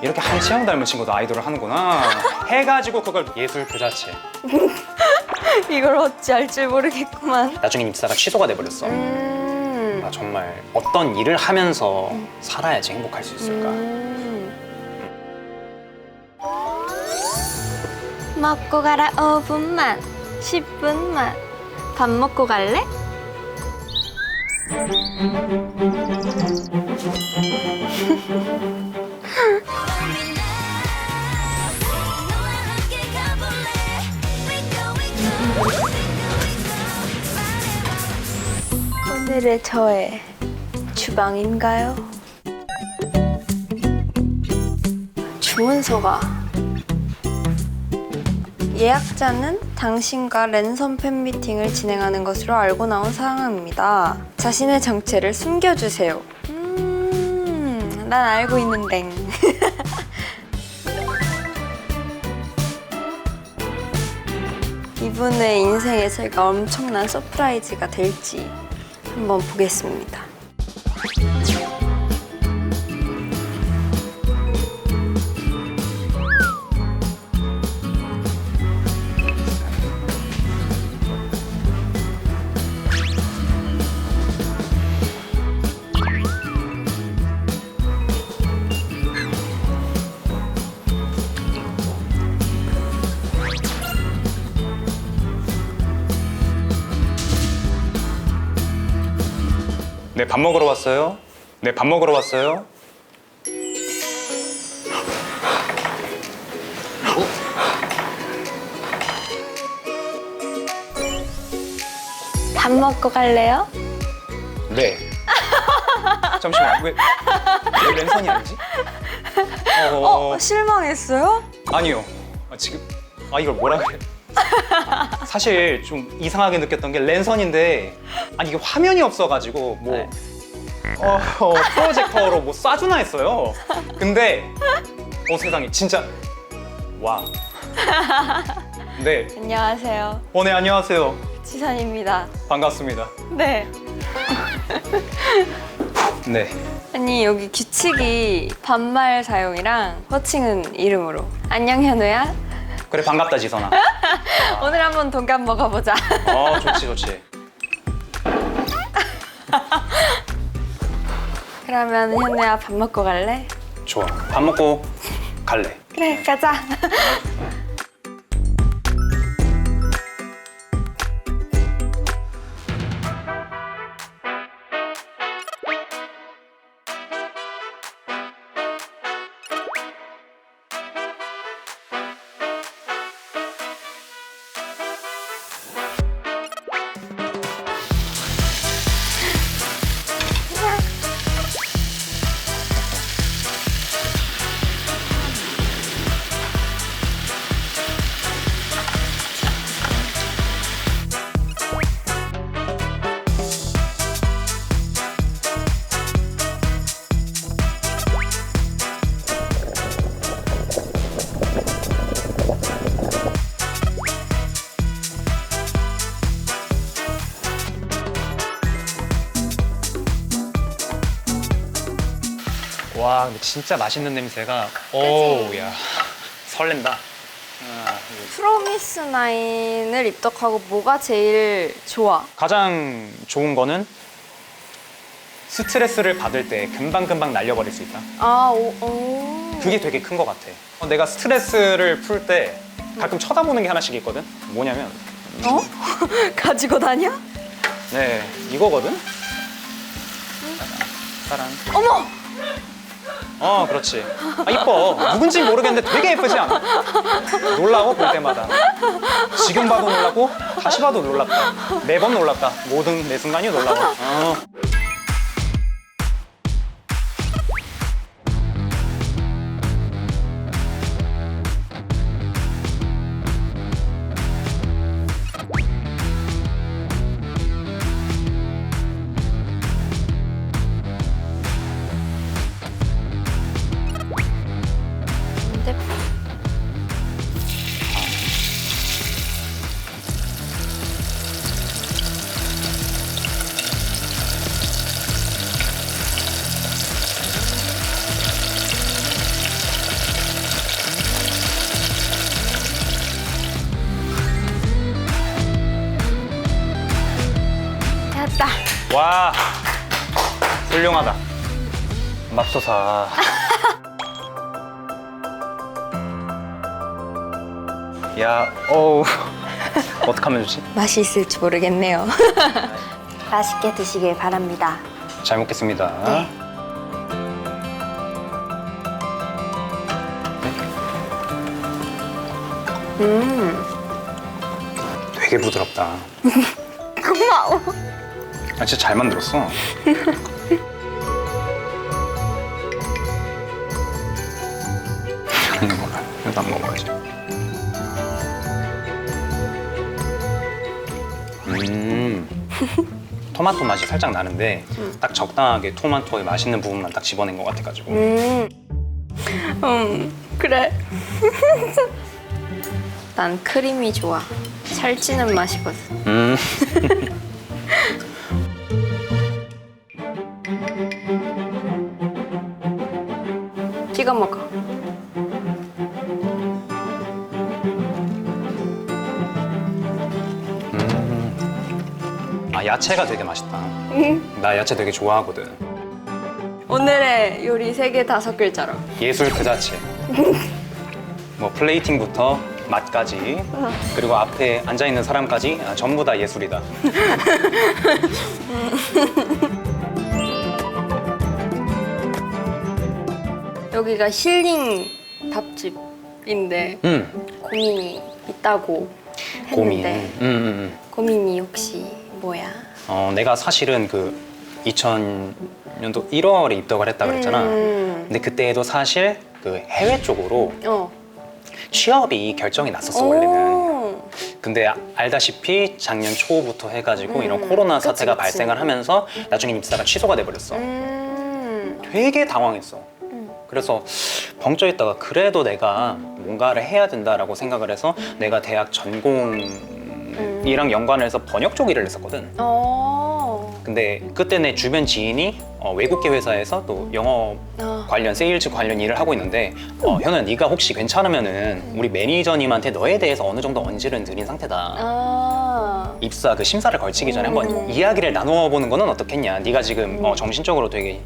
이렇게 한치영 닮은 친구도 아이돌을 하는구나 해가지고 그걸 예술 그 자체 이걸 어찌 할 줄 모르겠구만. 나중에 입사가 취소가 돼버렸어 음. 나 정말 어떤 일을 하면서 살아야지 행복할 수 있을까 음. 먹고 가라 5분만 10분만 밥 먹고 갈래? 오늘의 저의 주방인가요? 주문서가 예약자는 당신과 랜선 팬미팅을 진행하는 것으로 알고 나온 상황입니다. 자신의 정체를 숨겨주세요. 음, 난 알고 있는데. 이분의 인생에 제가 엄청난 서프라이즈가 될지 한번 보겠습니다. 네 밥 먹으러 왔어요? 네 밥 먹으러 왔어요? 밥 먹고 갈래요? 네. 잠시만 왜, 왜 랜선이 아니지? 어, 어, 실망했어요? 아니요. 아, 지금 아 이걸 뭐라 그래 사실 좀 이상하게 느꼈던 게 랜선인데 아니 이게 화면이 없어가지고 뭐 네. 어, 어, 프로젝터로 뭐 쏴주나 했어요 근데 어 세상에 진짜 와 네, 안녕하세요. 어, 네 안녕하세요 지선입니다. 반갑습니다 네. 네 아니 여기 규칙이 반말 사용이랑 호칭은 이름으로. 안녕 현우야. 그래 반갑다 지선아 오늘 한번 동감 먹어보자. 어 좋지 좋지 그러면 현우야 밥 먹고 갈래? 좋아 밥 먹고 갈래 그래 가자. 와 근데 진짜 맛있는 냄새가 오야 설렌다 아, 이거 프로미스 나인을 입덕하고 뭐가 제일 좋아? 가장 좋은 거는 스트레스를 받을 때 금방금방 날려버릴 수 있다 아, 오, 오. 그게 되게 큰 것 같아 어, 내가 스트레스를 풀 때 가끔 쳐다보는 게 하나씩 있거든 뭐냐면 어? 가지고 다녀? 네 이거거든 사랑 어머! 어 그렇지. 아 이뻐. 누군지 모르겠는데 되게 예쁘지 않아? 놀라워 볼 때마다. 지금 봐도 놀랍고 다시 봐도 놀랍다. 매번 놀랍다. 모든 매 순간이 놀라워. 어. 훌륭하다 맙소사 야 어우 어떡하면 좋지? 맛이 있을지 모르겠네요. 맛있게 드시길 바랍니다. 잘 먹겠습니다 네. 음, 되게 부드럽다 고마워. 아, 진짜 잘 만들었어 거안 먹어야지 음 토마토 맛이 살짝 나는데 딱 적당하게 토마토의 맛있는 부분만 딱 집어낸 것 같아가지고 음, 음, 그래. 난 크림이 좋아. 살찌는 맛이거든. 음. 야채가 되게 맛있다 나 야채 되게 좋아하거든 오늘의 요리 세 개 다섯 글자로. 예술 그 자체. 뭐 플레이팅부터 맛까지 그리고 앞에 앉아 있는 사람까지 아, 전부 다 예술이다. 여기가 힐링 밥집인데 음 고민이 있다고 고민. 했는데 음, 음, 음. 고민이 혹시 뭐야? 어 내가 사실은 그 2000년도 1월에 입덕을 했다 그랬잖아. 음. 근데 그때도 사실 그 해외 쪽으로 어. 취업이 결정이 났었어 원래는. 오. 근데 아- 알다시피 작년 초부터 해가지고 음, 이런 코로나 그치, 사태가 그치. 발생을 하면서 나중에 입사가 취소가 돼버렸어. 음. 되게 당황했어. 음. 그래서 벙쪄 있다가 그래도 내가 뭔가를 해야 된다라고 생각을 해서 내가 대학 전공 이랑 연관을 해서 번역 쪽 일을 했었거든. 어. 근데 그때 내 주변 지인이 어, 외국계 회사에서 또 영어 어. 관련 세일즈 관련 일을 하고 있는데 어, 현우야 네가 혹시 괜찮으면은 우리 매니저님한테 너에 대해서 어느 정도 언지를 드린 상태다. 아. 입사 그 심사를 걸치기 전에 한번 음. 이야기를 나누어 보는 거는 어떻겠냐. 네가 지금 음. 어, 정신적으로 되게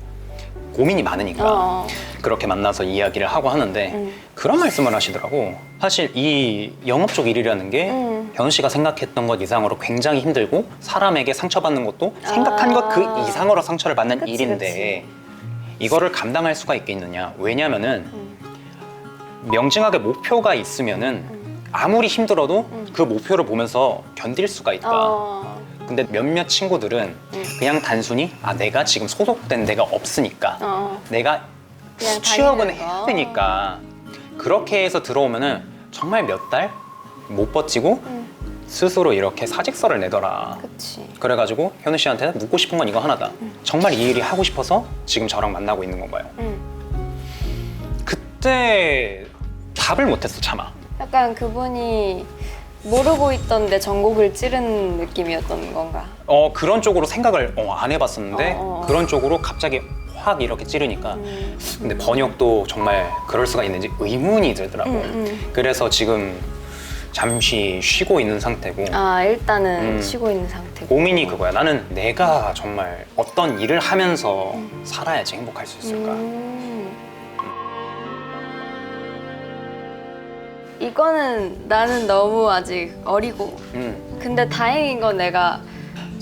고민이 많으니까 어. 그렇게 만나서 이야기를 하고 하는데 음. 그런 말씀을 하시더라고. 사실 이 영업 쪽 일이라는 게 음. 현우 씨가 생각했던 것 이상으로 굉장히 힘들고 사람에게 상처받는 것도 생각한 아. 것그 이상으로 상처를 받는 그치, 일인데 이거를 감당할 수가 있겠느냐? 왜냐면은 음. 명징하게 목표가 있으면은 아무리 힘들어도 음. 그 목표를 보면서 견딜 수가 있다. 어. 근데 몇몇 친구들은 음. 그냥 단순히 아 내가 지금 소속된 데가 없으니까 어. 내가 그냥 취업은 다니는 해야 거. 되니까 그렇게 해서 들어오면은 정말 몇 달 못 버티고 음. 스스로 이렇게 사직서를 내더라. 그치. 그래가지고 현우 씨한테 묻고 싶은 건 이거 하나다. 정말 이 일이 하고 싶어서 지금 저랑 만나고 있는 건가요? 음. 그때 답을 못했어 차마. 약간 그분이 모르고 있던 내 전곡을 찌른 느낌이었던 건가? 어 그런 쪽으로 생각을 어, 안 해봤었는데 어, 어, 어. 그런 쪽으로 갑자기 확 이렇게 찌르니까 음. 근데 번역도 정말 그럴 수가 있는지 의문이 들더라고. 음, 음. 그래서 지금 잠시 쉬고 있는 상태고 아 일단은 음. 쉬고 있는 상태고. 고민이 그거야. 나는 내가 정말 어떤 일을 하면서 살아야지 행복할 수 있을까. 음. 이거는 나는 너무 아직 어리고 음. 근데 다행인 건 내가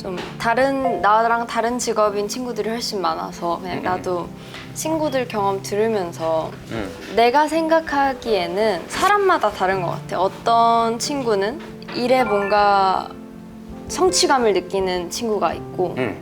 좀 다른 나랑 다른 직업인 친구들이 훨씬 많아서 그냥 음. 나도 친구들 경험 들으면서 음. 내가 생각하기에는 사람마다 다른 것 같아. 어떤 친구는 일에 뭔가 성취감을 느끼는 친구가 있고 음.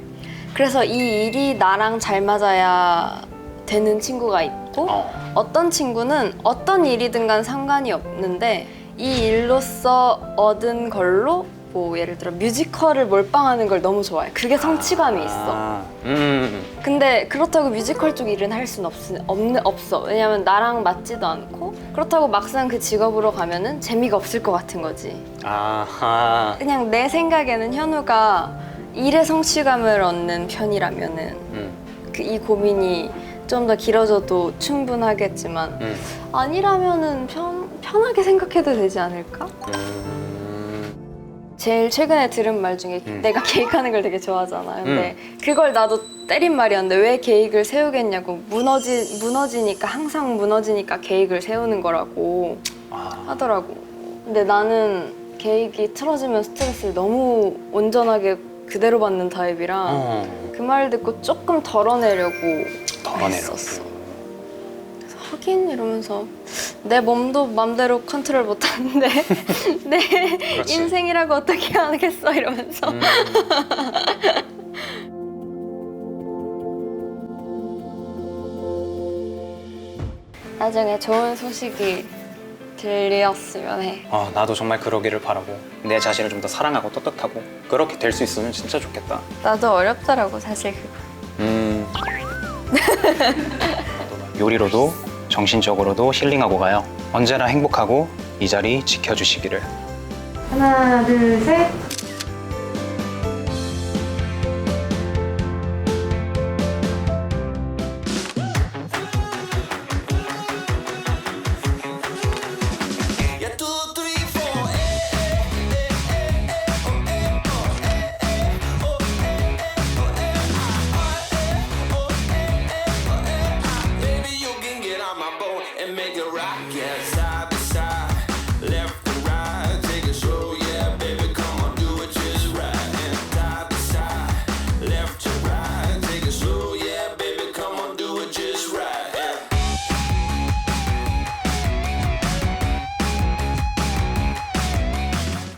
그래서 이 일이 나랑 잘 맞아야 되는 친구가 있고 어. 어떤 친구는 어떤 일이든 간 상관이 없는데 이 일로서 얻은 걸로 뭐 예를 들어 뮤지컬을 몰빵하는 걸 너무 좋아해. 그게 성취감이 있어. 아. 음. 근데 그렇다고 뮤지컬 쪽 일은 할 수는 없, 없는, 없어. 왜냐면 나랑 맞지도 않고 그렇다고 막상 그 직업으로 가면은 재미가 없을 것 같은 거지. 아하. 그냥 내 생각에는 현우가 일의 성취감을 얻는 편이라면은 음. 그 이 고민이 좀 더 길어져도 충분하겠지만 음. 아니라면은 편, 편하게 생각해도 되지 않을까? 음. 제일 최근에 들은 말 중에 음. 내가 계획하는 걸 되게 좋아하잖아. 근데 그걸 나도 때린 말이었는데 왜 계획을 세우겠냐고 무너지 무너지니까 항상 무너지니까 계획을 세우는 거라고 아, 하더라고. 근데 나는 계획이 틀어지면 스트레스를 너무 온전하게 그대로 받는 타입이라 어, 그 말 듣고 조금 덜어내려고 덜어내려고. 했었어. 그래서 하긴 이러면서 내 몸도 맘대로 컨트롤 못하는데 내 그렇지. 인생이라고 어떻게 하겠어 이러면서 음. 나중에 좋은 소식이 들렸으면 해. 아, 나도 정말 그러기를 바라고 내 자신을 좀 더 사랑하고 떳떳하고 그렇게 될 수 있으면 진짜 좋겠다. 나도 어렵더라고 사실 그거. 음. 요리로도 정신적으로도 힐링하고 가요. 언제나 행복하고 이 자리 지켜주시기를. 하나 둘 셋. and make a rocket.